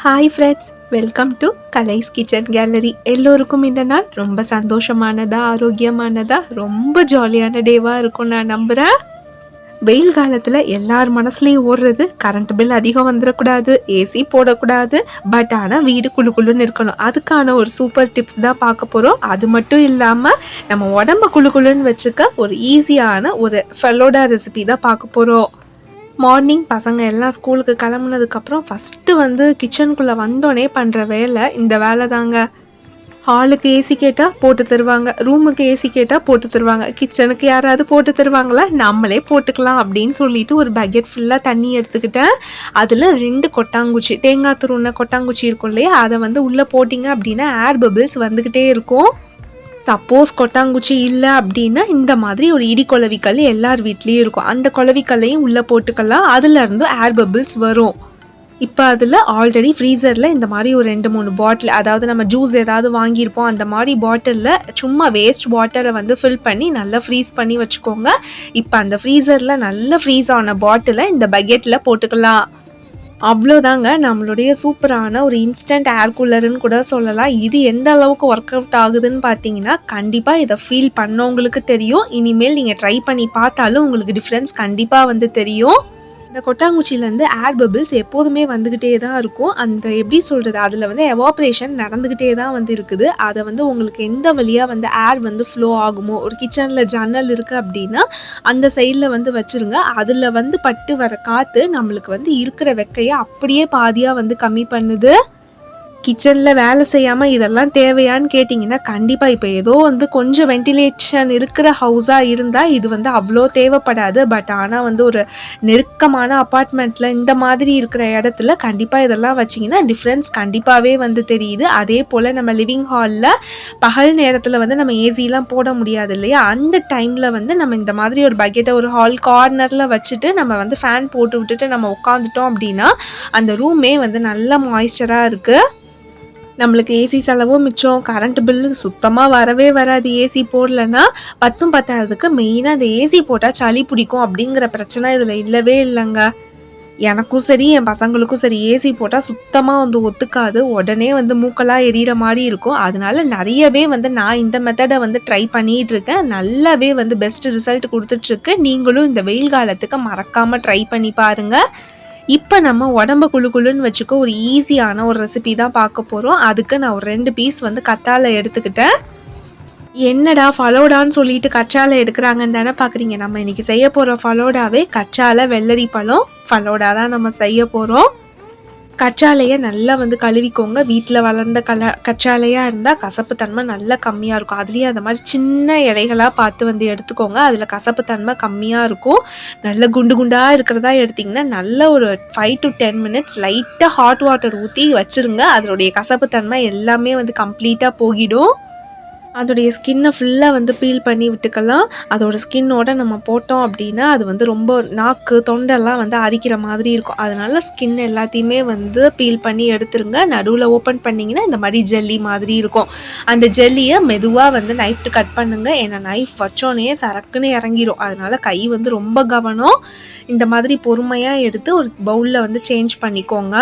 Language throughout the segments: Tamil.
Hi friends welcome to Kalai's kitchen gallery எல்லோருக்கும் இந்த நாள் ரொம்ப சந்தோஷமானதா ஆரோக்கியமானதா ரொம்ப ஜாலியான டேவாக இருக்கும் நான் நம்புகிறேன் வெயில் காலத்தில் எல்லார் மனசுலேயும் ஓடுறது கரண்ட் பில் அதிகம் வந்துடக்கூடாது ஏசி போடக்கூடாது பட் ஆனால் வீடு குளு குளுன்னு இருக்கணும் அதுக்கான ஒரு சூப்பர் டிப்ஸ் தான் பார்க்க போகிறோம் அது மட்டும் இல்லாமல் நம்ம உடம்ப குளு குளுன்னு வச்சுக்க ஒரு ஈஸியான ஒரு ஃபெல்லோடா ரெசிபி தான் பார்க்க போகிறோம் மார்னிங் பசங்க எல்லாம் ஸ்கூலுக்கு கிளம்புனதுக்கப்புறம் ஃபஸ்ட்டு வந்து கிச்சனுக்குள்ளே வந்தோடனே பண்ணுற வேலை இந்த வேலை தாங்க ஹாலுக்கு ஏசி கேட்டால் போட்டு தருவாங்க. ரூமுக்கு ஏசி கேட்டால் போட்டு தருவாங்க. கிச்சனுக்கு யாராவது போட்டு தருவாங்களா? நம்மளே போட்டுக்கலாம் அப்படின்னு சொல்லிட்டு ஒரு பக்கெட் ஃபுல்லாக தண்ணி எடுத்துக்கிட்டேன். அதில் ரெண்டு கொட்டாங்குச்சி. தேங்காய் துருவின கொட்டாங்குச்சி இருக்கும் இல்லையா? அதை வந்து உள்ளே போட்டிங்க அப்படின்னா ஏர் பபிள்ஸ் வந்துக்கிட்டே இருக்கும். சப்போஸ் கொட்டாங்குச்சி இல்லை அப்படின்னா இந்த மாதிரி ஒரு இடி குளவிக்கல் எல்லார் வீட்லேயும் இருக்கும். அந்த குளவிக்கல்லையும் உள்ளே போட்டுக்கலாம். அதுலேருந்து ஏர் பபிள்ஸ் வரும். இப்போ அதில் ஆல்ரெடி ஃப்ரீசரில் இந்த மாதிரி ஒரு ரெண்டு மூணு பாட்டில் அதாவது நம்ம ஜூஸ் ஏதாவது வாங்கியிருப்போம். அந்த மாதிரி பாட்டிலில் சும்மா வேஸ்ட் வாட்டரை வந்து ஃபில் பண்ணி நல்லா ஃப்ரீஸ் பண்ணி வச்சுக்கோங்க. இப்போ அந்த ஃப்ரீசரில் நல்ல ஃப்ரீஸ் ஆன பாட்டிலை இந்த பக்கெட்டில் போட்டுக்கலாம். அவ்வளோதாங்க நம்மளுடைய சூப்பரான ஒரு இன்ஸ்டன்ட் ஏர் கூலர்னு கூட சொல்லலாம். இது எந்த அளவுக்கு ஒர்க் அவுட் ஆகுதுன்னு பார்த்தீங்கன்னா கண்டிப்பாக இதை ஃபீல் பண்ணவங்களுக்கு தெரியும். இனிமேல் நீங்கள் ட்ரை பண்ணி பார்த்தாலும் உங்களுக்கு டிஃப்ரென்ஸ் கண்டிப்பாக வந்து தெரியும். இந்த கொட்டாங்குச்சியிலேருந்து ஏர் பபிள்ஸ் எப்போதுமே வந்துக்கிட்டே தான் இருக்கும். அந்த எப்படி சொல்கிறது அதில் வந்து எவாப்ரேஷன் நடந்துக்கிட்டே தான் வந்து இருக்குது அதை வந்து உங்களுக்கு எந்த வழியாக வந்து ஏர் வந்து ஃப்ளோ ஆகுமோ ஒரு கிச்சனில் ஜன்னல் இருக்குது அப்படின்னா அந்த சைடில் வந்து வச்சுருங்க. அதில் வந்து பட்டு வர காற்று நம்மளுக்கு வந்து இருக்கிற வெக்கையை அப்படியே பாதியாக வந்து கம்மி பண்ணுது. கிச்சனில் வேலை செய்யாமல் இதெல்லாம் தேவையான்னு கேட்டிங்கன்னா கண்டிப்பாக இப்போ ஏதோ வந்து கொஞ்சம் வென்டிலேஷன் இருக்கிற ஹவுஸாக இருந்தால் இது வந்து அவ்வளோ தேவைப்படாது. பட் ஆனால் வந்து ஒரு நெருக்கமான அப்பார்ட்மெண்ட்டில் இந்த மாதிரி இருக்கிற இடத்துல கண்டிப்பாக இதெல்லாம் வச்சிங்கன்னா டிஃப்ரென்ஸ் கண்டிப்பாகவே வந்து தெரியுது. அதே போல் நம்ம லிவிங் ஹாலில் பகல் நேரத்தில் வந்து நம்ம ஏசிலாம் போட முடியாது இல்லையா? அந்த டைமில் வந்து நம்ம இந்த மாதிரி ஒரு பக்கெட்டை ஒரு ஹால் கார்னரில் வச்சுட்டு நம்ம வந்து ஃபேன் போட்டு விட்டுட்டு நம்ம உட்காந்துட்டோம் அப்படின்னா அந்த ரூமே வந்து நல்ல மாய்ஸ்சராக இருக்குது நம்மளுக்கு ஏசி செலவும் மிச்சம். கரண்ட் பில்லு சுத்தமாக வரவே வராது. ஏசி போடலன்னா பத்தும் பத்தாததுக்கு மெயினாக அந்த ஏசி போட்டால் சளி பிடிக்கும் அப்படிங்கிற பிரச்சனை இதில் இல்லவே இல்லைங்க. எனக்கும் சரி என் பசங்களுக்கும் சரி ஏசி போட்டால் சுத்தமாக வந்து ஒத்துக்காது. உடனே வந்து மூக்கெல்லாம் எரியிற மாதிரி இருக்கும். அதனால நிறையவே வந்து நான் இந்த மெத்தடை வந்து ட்ரை பண்ணிகிட்டு இருக்கேன். நல்லாவே வந்து பெஸ்ட் ரிசல்ட் கொடுத்துட்ருக்கு நீங்களும் இந்த வெயில் காலத்துக்கு மறக்காமல் ட்ரை பண்ணி பாருங்கள் இப்போ நம்ம உடம்ப குழு குழுன்னு வச்சுக்க ஒரு ஈஸியான ஒரு ரெசிபி தான் பார்க்க போகிறோம் அதுக்கு நான் ஒரு ரெண்டு பீஸ் வந்து கத்தாழை எடுத்துக்கிட்டேன். என்னடா ஃபலோடான்னு சொல்லிட்டு கற்றாழை எடுக்கிறாங்கன்னு தானே பார்க்குறீங்க நம்ம இன்னைக்கு செய்ய போகிற ஃபலோடாவே கற்றாழை வெள்ளரி பழம் ஃபலோடா தான் நம்ம செய்ய போகிறோம் கற்றாழையை நல்லா வந்து கழுவிக்கோங்க. வீட்டில் வளர்ந்த கல கற்றாழையாக இருந்தால் கசப்பு தன்மை நல்லா கம்மியாக இருக்கும். அதுலேயும் அந்த மாதிரி சின்ன இலைகளாக பார்த்து வந்து எடுத்துக்கோங்க. அதில் கசப்பு தன்மை கம்மியாக இருக்கும். நல்ல குண்டு குண்டாக இருக்கிறதா எடுத்திங்கன்னா நல்ல ஒரு ஃபைவ் டு டென் மினிட்ஸ் லைட்டாக ஹாட் வாட்டர் ஊற்றி வச்சுருங்க. அதனுடைய கசப்பு தன்மை எல்லாமே வந்து கம்ப்ளீட்டாக போகிடும். அதோடைய ஸ்கின்னை ஃபுல்லாக வந்து பீல் பண்ணி விட்டுக்கலாம். அதோட ஸ்கின்னோட நம்ம போட்டோம் அப்படின்னா அது வந்து ரொம்ப நாக்கு தொண்டெல்லாம் வந்து அரிக்கிற மாதிரி இருக்கும். அதனால ஸ்கின் எல்லாத்தையுமே வந்து பீல் பண்ணி எடுத்துருங்க. நடுவில் ஓப்பன் பண்ணிங்கன்னா இந்த மாதிரி ஜெல்லி மாதிரி இருக்கும். அந்த ஜெல்லியை மெதுவாக வந்து நைஃப்ட்டு கட் பண்ணுங்கள் ஏன்னா நைஃப் வச்சோன்னே சரக்குன்னு இறங்கிரும். அதனால் கை வந்து ரொம்ப கவனம். இந்த மாதிரி பொறுமையாக எடுத்து ஒரு பவுலில் வந்து சேஞ்ச் பண்ணிக்கோங்க.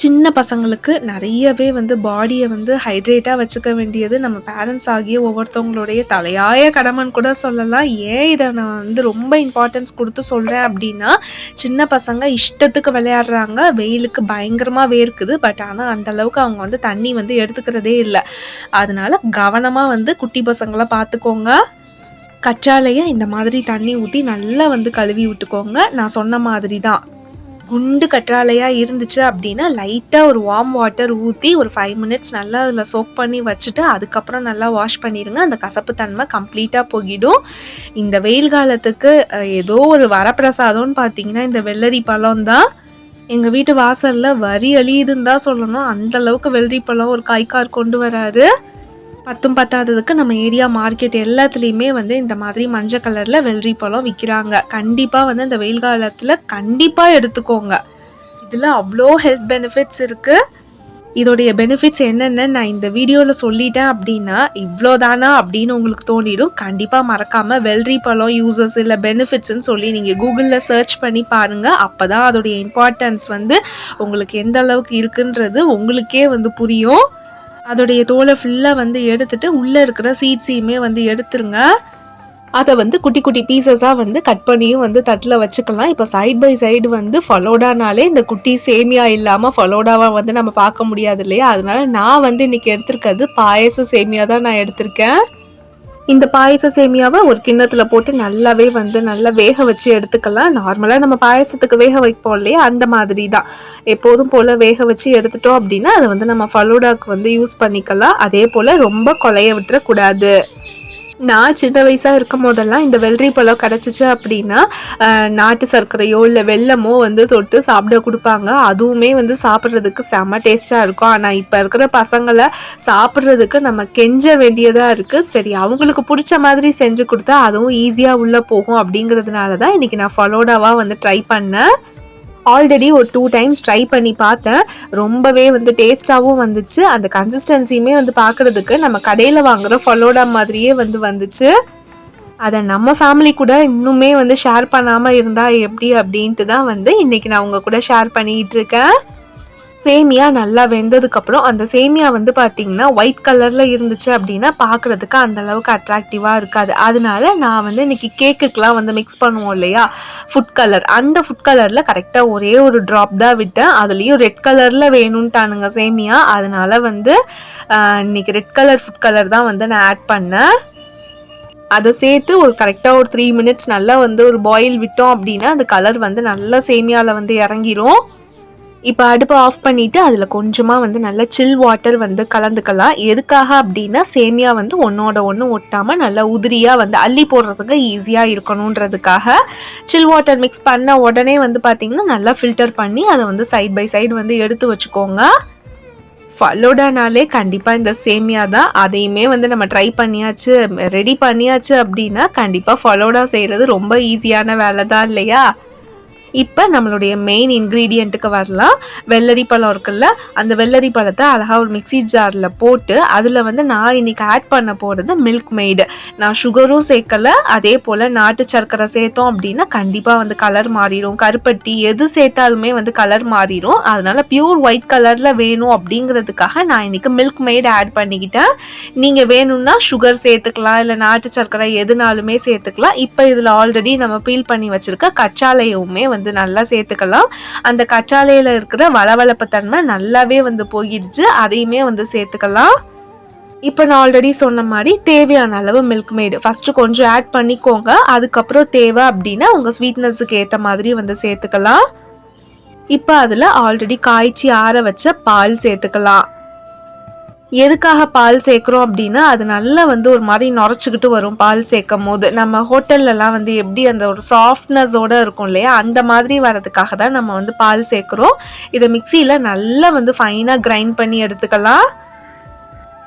சின்ன பசங்களுக்கு நிறையவே வந்து பாடியை வந்து ஹைட்ரேட்டாக வச்சுக்க வேண்டியது நம்ம பேரண்ட்ஸ் ஆகிய ஒவ்வொருத்தவங்களுடைய தலையாய கடமைன்னு கூட சொல்லலாம். ஏன் இதை நான் வந்து ரொம்ப இம்பார்ட்டன்ஸ் கொடுத்து சொல்கிறேன் அப்படின்னா சின்ன பசங்க இஷ்டத்துக்கு விளையாடுறாங்க. வெயிலுக்கு பயங்கரமாக வேர்க்குது. பட் ஆனால் அந்தளவுக்கு அவங்க வந்து தண்ணி வந்து எடுத்துக்கிறதே இல்லை. அதனால கவனமாக வந்து குட்டி பசங்களை பார்த்துக்கோங்க. கற்றாழையை இந்த மாதிரி தண்ணி ஊற்றி நல்லா வந்து கழுவி விட்டுக்கோங்க. நான் சொன்ன மாதிரி தான் குண்டு கற்றாழையாக இருந்துச்சு அப்படின்னா லைட்டாக ஒரு வார்ம் வாட்டர் ஊற்றி ஒரு ஃபைவ் மினிட்ஸ் நல்லா அதில் சோக் பண்ணி வச்சுட்டு அதுக்கப்புறம் நல்லா வாஷ் பண்ணிடுங்க அந்த கசப்பு தன்மை கம்ப்ளீட்டாக போகிடும். இந்த வெயில் காலத்துக்கு ஏதோ ஒரு வரப்பிரசாதம்னு பார்த்தீங்கன்னா இந்த வெள்ளரி பழம் தான். எங்கள் வீட்டு வாசலில் வரி அழியுதுன்னு தான் சொல்லணும். அந்த அளவுக்கு வெள்ளரி பழம் ஒரு காய்க்கார் கொண்டு வராரு. பத்தும் பத்தாததுக்கு நம்ம ஏரியா மார்க்கெட் எல்லாத்துலேயுமே வந்து இந்த மாதிரி மஞ்சள் கலரில் வெள்ளரி பழம் விற்கிறாங்க கண்டிப்பாக வந்து இந்த வெயில் காலத்தில் கண்டிப்பாக எடுத்துக்கோங்க. இதில் அவ்வளோ ஹெல்த் பெனிஃபிட்ஸ் இருக்குது இதோடைய பெனிஃபிட்ஸ் என்னென்னு நான் இந்த வீடியோவில் சொல்லிட்டேன் அப்படின்னா இவ்வளோதானா அப்படின்னு உங்களுக்கு தோணிடும். கண்டிப்பாக மறக்காமல் வெள்ளரி பழம் யூசஸ் இல்லை பெனிஃபிட்ஸ்னு சொல்லி நீங்கள் கூகுளில் சர்ச் பண்ணி பாருங்கள் அப்போ தான் அதோடைய இம்பார்ட்டன்ஸ் வந்து உங்களுக்கு எந்த அளவுக்கு இருக்குன்றது உங்களுக்கே வந்து புரியும். அதோடைய தோலை ஃபுல்லாக வந்து எடுத்துட்டு உள்ளே இருக்கிற சீட்ஸையுமே வந்து எடுத்துருங்க. அதை வந்து குட்டி குட்டி பீசஸாக வந்து கட் பண்ணியும் வந்து தட்டில் வச்சுக்கலாம். இப்போ சைட் பை சைடு வந்து ஃபலோடானாலே இந்த குட்டி சேமியா இல்லாமல் ஃபலோடாவாக வந்து நம்ம பார்க்க முடியாது இல்லையா? அதனால நான் வந்து இன்னைக்கு எடுத்திருக்கிறது பாயச சேமியா தான் நான் எடுத்திருக்கேன். இந்த பாயச சேமியாவை ஒரு கிண்ணத்தில் போட்டு நல்லாவே வந்து நல்லா வேக வச்சு எடுத்துக்கலாம். நார்மலாக நம்ம பாயசத்துக்கு வேக வைப்போம் இல்லையா? அந்த மாதிரி தான் எப்போதும் போல் வேக வச்சு எடுத்துட்டோம் அப்படின்னா அதை வந்து நம்ம ஃபலூடாக்கு வந்து யூஸ் பண்ணிக்கலாம். அதே போல் ரொம்ப கொலைய விட்டுறக்கூடாது. நான் சின்ன வயசாக இருக்கும் போதெல்லாம் இந்த வெள்ளரி பழம் கிடச்சிச்சு அப்படின்னா நாட்டு சர்க்கரையோ இல்லை வெல்லமோ வந்து தொட்டு சாப்பிட கொடுப்பாங்க. அதுவுமே வந்து சாப்பிட்றதுக்கு செம்ம டேஸ்ட்டாக இருக்கும். ஆனால் இப்போ இருக்கிற பசங்களை சாப்பிட்றதுக்கு நம்ம கெஞ்ச வேண்டியதாக இருக்குது சரி அவங்களுக்கு பிடிச்ச மாதிரி செஞ்சு கொடுத்தா அதுவும் ஈஸியாக உள்ளே போகும் அப்படிங்கிறதுனால தான் இன்றைக்கி நான் ஃபலோடாவாக வந்து ட்ரை பண்ணேன். ஆல்ரெடி ஒரு டூ டைம்ஸ் ட்ரை பண்ணி பார்த்தேன். ரொம்பவே வந்து டேஸ்ட்டாகவும் வந்துச்சு. அந்த கன்சிஸ்டன்சியுமே வந்து பார்க்குறதுக்கு நம்ம கடையில் வாங்குகிற ஃபலோடா மாதிரியே வந்து வந்துச்சு. அதை நம்ம ஃபேமிலி கூட இன்னுமே வந்து ஷேர் பண்ணாமல் இருந்தால் எப்படி அப்படின்ட்டு தான் வந்து இன்றைக்கி நான் உங்கள் கூட ஷேர் பண்ணிகிட்ருக்கேன் இருக்கேன். சேமியா நல்லா வெந்ததுக்கப்புறம் அந்த சேமியா வந்து பார்த்தீங்கன்னா ஒயிட் கலரில் இருந்துச்சு அப்படின்னா பார்க்குறதுக்கு அந்த அளவுக்கு அட்ராக்டிவாக இருக்காது. அதனால நான் வந்து இன்னைக்கு கேக்குக்கெலாம் வந்து மிக்ஸ் பண்ணுவோம் இல்லையா? ஃபுட் கலர் அந்த ஃபுட் கலரில் கரெக்டாக ஒரே ஒரு ட்ராப் தான் விட்டேன். அதுலேயும் ரெட் கலரில் வேணும்ட்டானுங்க சேமியா. அதனால வந்து இன்னைக்கு ரெட் கலர் ஃபுட் கலர் தான் வந்து நான் ஆட் பண்ணேன். அதை சேர்த்து ஒரு கரெக்டாக ஒரு த்ரீ மினிட்ஸ் நல்லா வந்து ஒரு பாயில் விட்டோம் அப்படின்னா அந்த கலர் வந்து நல்லா சேமியாவில் வந்து இறங்கிரும். இப்போ அடுப்பை ஆஃப் பண்ணிவிட்டு அதில் கொஞ்சமாக வந்து நல்லா சில் வாட்டர் வந்து கலந்துக்கலாம். எதுக்காக அப்படின்னா சேமியா வந்து ஒன்றோட ஒன்று ஒட்டாமல் நல்லா உதிரியாக வந்து அள்ளி போடுறதுக்கு ஈஸியாக இருக்கணுன்றதுக்காக சில் வாட்டர் மிக்ஸ் பண்ண உடனே வந்து பார்த்திங்கன்னா நல்லா ஃபில்டர் பண்ணி அதை வந்து சைட் பை சைடு வந்து எடுத்து வச்சுக்கோங்க. ஃபலோடானாலே கண்டிப்பாக இந்த சேமியா தான். அதையுமே வந்து நம்ம ட்ரை பண்ணியாச்சு ரெடி பண்ணியாச்சு அப்படின்னா கண்டிப்பாக ஃபலோடா செய்கிறது ரொம்ப ஈஸியான வேலை தான் இல்லையா? இப்போ நம்மளுடைய மெயின் இன்க்ரீடியண்ட்டுக்கு வரலாம். வெள்ளரி பழம் இருக்குல்ல அந்த வெள்ளரி பழத்தை அழகாக ஒரு மிக்ஸி ஜாரில் போட்டு அதில் வந்து நான் இன்னைக்கு ஆட் பண்ண போகிறது மில்க் மெய்டு நான் சுகரும் சேர்க்கல அதே போல் நாட்டு சர்க்கரை சேர்த்தோம் அப்படின்னா கண்டிப்பாக வந்து கலர் மாறிடும். கருப்பட்டி எது சேர்த்தாலுமே வந்து கலர் மாறிடும். அதனால் பியூர் ஒயிட் கலரில் வேணும் அப்படிங்கிறதுக்காக நான் இன்னைக்கு மில்க் மெய்டு ஆட் பண்ணிக்கிட்டேன். நீங்கள் வேணும்னா சுகர் சேர்த்துக்கலாம் இல்லை நாட்டு சர்க்கரை எதுனாலுமே சேர்த்துக்கலாம். இப்போ இதில் ஆல்ரெடி நம்ம பீல் பண்ணி வச்சுருக்க கச்சாலையுமே வந்து வந்து நல்லா சேர்த்துக்கலாம். அந்த கற்றாழையில் இருக்கிற வளவளப்பு தன்மை நல்லாவே வந்து போயிடுச்சு அதையுமே வந்து சேர்த்துக்கலாம். இப்போ நான் ஆல்ரெடி சொன்ன மாதிரி தேவையான அளவு மில்க் மேடு ஃபஸ்ட்டு கொஞ்சம் ஆட் பண்ணிக்கோங்க. அதுக்கப்புறம் தேவை அப்படின்னா உங்கள் ஸ்வீட்னஸுக்கு ஏற்ற மாதிரி வந்து சேர்த்துக்கலாம். இப்போ அதில் ஆல்ரெடி காய்ச்சி ஆற வச்ச பால் சேர்த்துக்கலாம். எதுக்காக பால் சேர்க்குறோம் அப்படின்னா அது நல்லா வந்து ஒரு மாதிரி நுரைச்சிக்கிட்டு வரும் பால் சேர்க்கும் போது. நம்ம ஹோட்டல்லலாம் வந்து எப்படி அந்த ஒரு சாஃப்ட்னஸோடு இருக்கும் இல்லையா அந்த மாதிரி வரதுக்காக தான் நம்ம வந்து பால் சேர்க்குறோம். இதை மிக்சியில் நல்லா வந்து ஃபைனாக கிரைண்ட் பண்ணி எடுத்துக்கலாம்.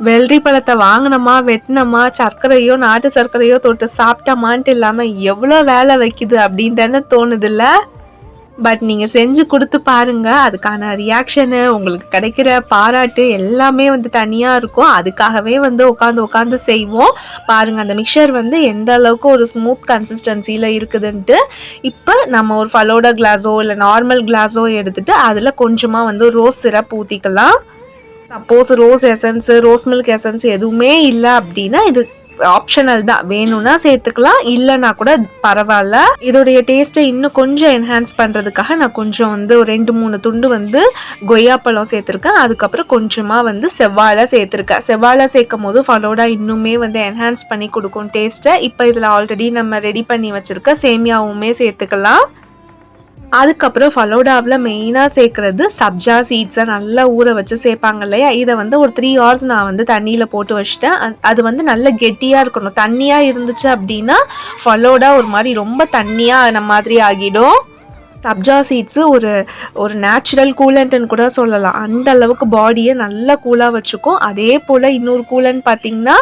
வெள்ளரி பழத்தை வாங்கினோமா வெட்டினோமா சர்க்கரையோ நாட்டு சர்க்கரையோ தொட்டு சாப்பிட்டோமான்ட்டு இல்லாமல் எவ்வளோ வேலை வைக்குது அப்படின்னு தானே தோணுதில்ல? பட் நீங்கள் செஞ்சு கொடுத்து பாருங்கள் அதுக்கான ரியாக்ஷனு உங்களுக்கு கிடைக்கிற பாராட்டு எல்லாமே வந்து தனியாக இருக்கும். அதுக்காகவே வந்து உட்காந்து உட்காந்து செய்வோம். பாருங்கள் அந்த மிக்சர் வந்து எந்த அளவுக்கு ஒரு ஸ்மூத் கன்சிஸ்டன்சியில் இருக்குதுன்ட்டு இப்போ நம்ம ஒரு ஃபலோடா கிளாஸோ இல்லை நார்மல் கிளாஸோ எடுத்துகிட்டு அதில் கொஞ்சமாக வந்து ரோஸ் சிரப் ஊற்றிக்கலாம் suppose rose essence rose milk essence எதுவுமே இல்லை அப்படின்னா இது ஆப்ஷனல் தான். வேணும்னா சேர்த்துக்கலாம் இல்லைனா கூட பரவாயில்ல. இதோடைய டேஸ்ட்டை இன்னும் கொஞ்சம் என்ஹான்ஸ் பண்ணுறதுக்காக நான் கொஞ்சம் வந்து ஒரு ரெண்டு மூணு துண்டு வந்து கொய்யாப்பழம் சேர்த்துருக்கேன். அதுக்கப்புறம் கொஞ்சமாக வந்து செவ்வாழை சேர்த்துருக்கேன். செவ்வாழை சேர்க்கும் போது ஃபலோடா இன்னுமே வந்து என்ஹான்ஸ் பண்ணி கொடுக்கும் டேஸ்ட்டை இப்போ இதில் ஆல்ரெடி நம்ம ரெடி பண்ணி வச்சுருக்க சேமியாவுமே சேர்த்துக்கலாம். அதுக்கப்புறம் ஃபலோடாவில் மெயினாக சேர்க்குறது சப்ஜா சீட்ஸை நல்லா ஊற வச்சு சேர்ப்பாங்க இல்லையா? இதை வந்து ஒரு த்ரீ ஹவர்ஸ் நான் வந்து தண்ணியில் போட்டு வச்சுட்டேன். அது வந்து நல்ல கெட்டியாக இருக்கணும். தண்ணியாக இருந்துச்சு அப்படின்னா ஃபலோடா ஒரு மாதிரி ரொம்ப தண்ணியாக ஆன மாதிரி ஆகிடும். சப்ஜா சீட்ஸு ஒரு ஒரு நேச்சுரல் கூலண்ட்டுன்னு கூட சொல்லலாம். அந்த அளவுக்கு பாடியை நல்லா கூலாக வச்சுக்கும். அதே போல் இன்னொரு கூலண்ட் பார்த்திங்கன்னா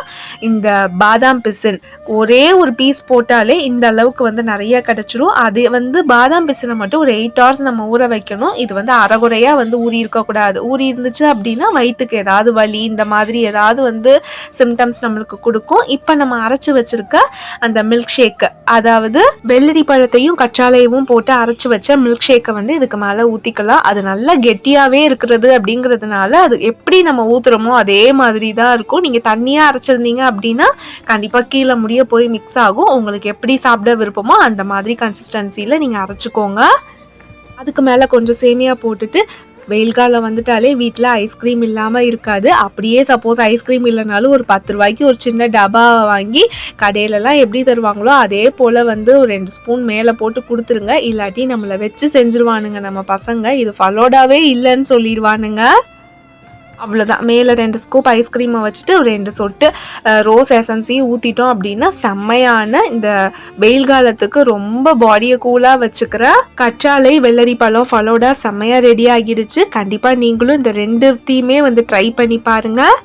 இந்த பாதாம் பிசின். ஒரே ஒரு பீஸ் போட்டாலே இந்த அளவுக்கு வந்து நிறைய கிடச்சிரும். அது வந்து பாதாம் பிசினை மட்டும் ஒரு எயிட் ஹவர்ஸ் நம்ம ஊற வைக்கணும். இது வந்து அறகுறையாக வந்து ஊறி இருக்கக்கூடாது ஊறி இருந்துச்சு அப்படின்னா வயிற்றுக்கு ஏதாவது வலி இந்த மாதிரி ஏதாவது வந்து சிம்டம்ஸ் நம்மளுக்கு கொடுக்கும். இப்போ நம்ம அரைச்சி வச்சுருக்க அந்த மில்க் ஷேக்கு அதாவது வெள்ளரி பழத்தையும் கற்றாழையவும் போட்டு அரைச்சி வச்சு மில்க் ஷேக்கை வந்து இதுக்கு மேலே ஊற்றிக்கலாம் அது நல்லா கெட்டியாகவே இருக்கிறது அப்படிங்கிறதுனால அது எப்படி நம்ம ஊற்றுறோமோ அதே மாதிரி தான் இருக்கும். நீங்கள் தண்ணியாக அரைச்சிருந்தீங்க அப்படின்னா கண்டிப்பாக கீழே முடிய போய் மிக்ஸ் ஆகும். உங்களுக்கு எப்படி சாப்பிட விருப்பமோ அந்த மாதிரி கன்சிஸ்டன்சியில் நீங்கள் அரைச்சிக்கோங்க. அதுக்கு மேலே கொஞ்சம் சேமியா போட்டுட்டு வெயில் காலம் வந்துட்டாலே வீட்டில் ஐஸ்கிரீம் இல்லாமல் இருக்காது. அப்படியே சப்போஸ் ஐஸ்கிரீம் இல்லைனாலும் ஒரு பத்து ரூபாய்க்கு ஒரு சின்ன டப்பா வாங்கி கடையிலலாம் எப்படி தருவாங்களோ அதே போல் வந்து ஒரு ரெண்டு ஸ்பூன் மேலே போட்டு கொடுத்துருங்க. இல்லாட்டி நம்மளை வச்சு செஞ்சுருவானுங்க நம்ம பசங்க. இது ஃபலோடாவே இல்லைன்னு சொல்லிடுவானுங்க அவ்வளோதான் மேலே ரெண்டு ஸ்கூப் ஐஸ்கிரீமை வச்சுட்டு ரெண்டு சொட்டு ரோஸ் எசன்ஸையும் ஊற்றிட்டோம் அப்படின்னா செம்மையான இந்த வெயில் காலத்துக்கு ரொம்ப பாடியை கூலாக வச்சுக்கிற கற்றாழை வெள்ளரி பழம் ஃபலோடா செம்மையாக ரெடி ஆகிடுச்சு கண்டிப்பாக நீங்களும் இந்த ரெண்டுத்தையுமே வந்து ட்ரை பண்ணி பாருங்கள்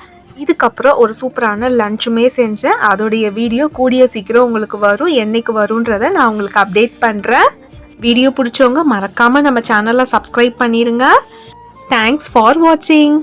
இதுக்கப்புறம் ஒரு சூப்பரான லஞ்சுமே செஞ்சேன். அதோடைய வீடியோ கூடிய சீக்கிரம் உங்களுக்கு வரும். என்னைக்கு வரும்ன்றதை நான் உங்களுக்கு அப்டேட் பண்ணுறேன் வீடியோ பிடிச்சவங்க மறக்காமல் நம்ம சேனலை சப்ஸ்கிரைப் பண்ணிடுங்க தேங்க்ஸ் ஃபார் வாட்சிங்